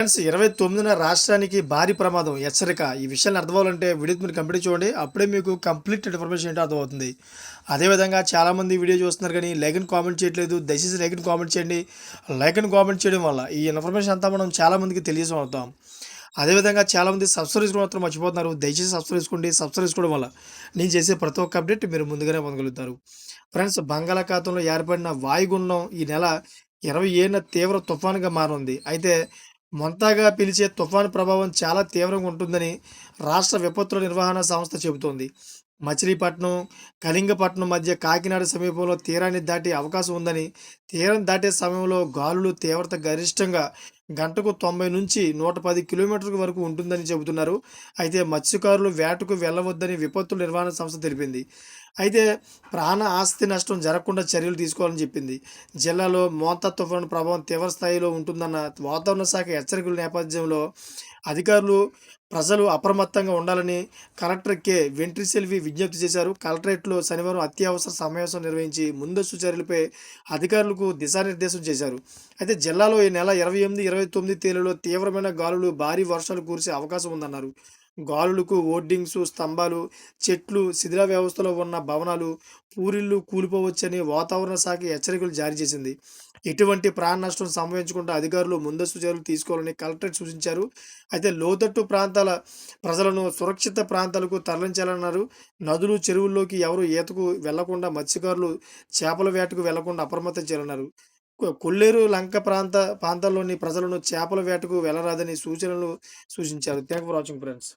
Friends ఇరవై తొమ్మిదిన రాష్ట్రానికి భారీ ప్రమాదం హెచ్చరిక. ఈ విషయాన్ని అర్థమవ్వాలంటే వీడియో మీరు కంప్లీట్ చూడండి. అప్పుడే మీకు కంప్లీట్ ఇన్ఫర్మేషన్ ఏంటో అర్థమవుతుంది. అదేవిధంగా చాలామంది వీడియో చూస్తున్నారు కానీ లైక్ కామెంట్ చేయట్లేదు. దయచేసి లైక్ అని కామెంట్ చేయండి. లైక్ కామెంట్ చేయడం వల్ల ఈ ఇన్ఫర్మేషన్ అంతా మనం చాలామందికి తెలియజేస్తాం అదేవిధంగా చాలామంది సబ్స్క్రైబ్ చేసుకోవడం మాత్రం మర్చిపోతున్నారు. దయచేసి సబ్స్క్రైబ్ చేసుకోండి. సబ్స్క్రైబ్ చేసుకోవడం వల్ల నేను చేసే ప్రతి ఒక్క అప్డేట్ మీరు ముందుగానే పొందగలుగుతారు. ఫ్రెండ్స్ బంగాళాఖాతంలో ఏర్పడిన వాయుగుండం ఈ నెల ఇరవై ఏడున తీవ్ర తుఫానుగా మారింది. అయితే మొంతాగా పిలిచే తుఫాను ప్రభావం చాలా తీవ్రంగా ఉంటుందని రాష్ట్ర విపత్తుల నిర్వహణ సంస్థ చెబుతోంది. మచిలీపట్నం కళింగపట్నం మధ్య కాకినాడ సమీపంలో తీరాన్ని దాటే అవకాశం ఉందని తీరం దాటే సమయంలో గాలులు తీవ్రత గరిష్టంగా గంటకు తొంభై నుంచి నూట పది కిలోమీటర్ల వరకు ఉంటుందని చెబుతున్నారు. అయితే మత్స్యకారులు వేటకు వెళ్ళవద్దని విపత్తుల నిర్వహణ సంస్థ తెలిపింది. అయితే ప్రాణ ఆస్తి నష్టం జరగకుండా చర్యలు తీసుకోవాలని చెప్పింది. జిల్లాలో మోత తుఫాను ప్రభావం తీవ్ర స్థాయిలో ఉంటుందన్న వాతావరణ శాఖ హెచ్చరికల నేపథ్యంలో అధికారులు ప్రజలు అప్రమత్తంగా ఉండాలని కలెక్టర్ కె. వెంట్రిసెల్వి విజ్ఞప్తి చేశారు. కలెక్టరేట్లో శనివారం అత్యవసర సమావేశం నిర్వహించి ముందస్తు చర్యలపై అధికారులకు దిశానిర్దేశం చేశారు. అయితే జిల్లాలో ఈ నెల ఇరవై ఎనిమిది ఇరవై తొమ్మిది తేదీలలో తీవ్రమైన గాలులు భారీ వర్షాలు కురిసే అవకాశం ఉందన్నారు. గాలులకు ఓర్డింగ్స్ స్తంభాలు చెట్లు శిథిల వ్యవస్థలో ఉన్న భవనాలు పూరిళ్ళు కూలిపోవచ్చని వాతావరణ శాఖ హెచ్చరికలు జారీ చేసింది. ఎటువంటి ప్రాణ నష్టం సంభవించకుండా అధికారులు ముందస్తు చర్యలు తీసుకోవాలని కలెక్టర్ సూచించారు. అయితే లోతట్టు ప్రాంతాల ప్రజలను సురక్షిత ప్రాంతాలకు తరలించాలన్నారు. నదులు చెరువుల్లోకి ఎవరు ఈతకు వెళ్ళకుండా మత్స్యకారులు చేపల వేటకు వెళ్ళకుండా అప్రమత్తం చేయాలన్నారు. కొల్లేరు లంక ప్రాంత ప్రాంతాల్లోని ప్రజలను చేపల వేటకు వెళ్ళరాదని సూచనలు సూచించారు. Thank for watching friends.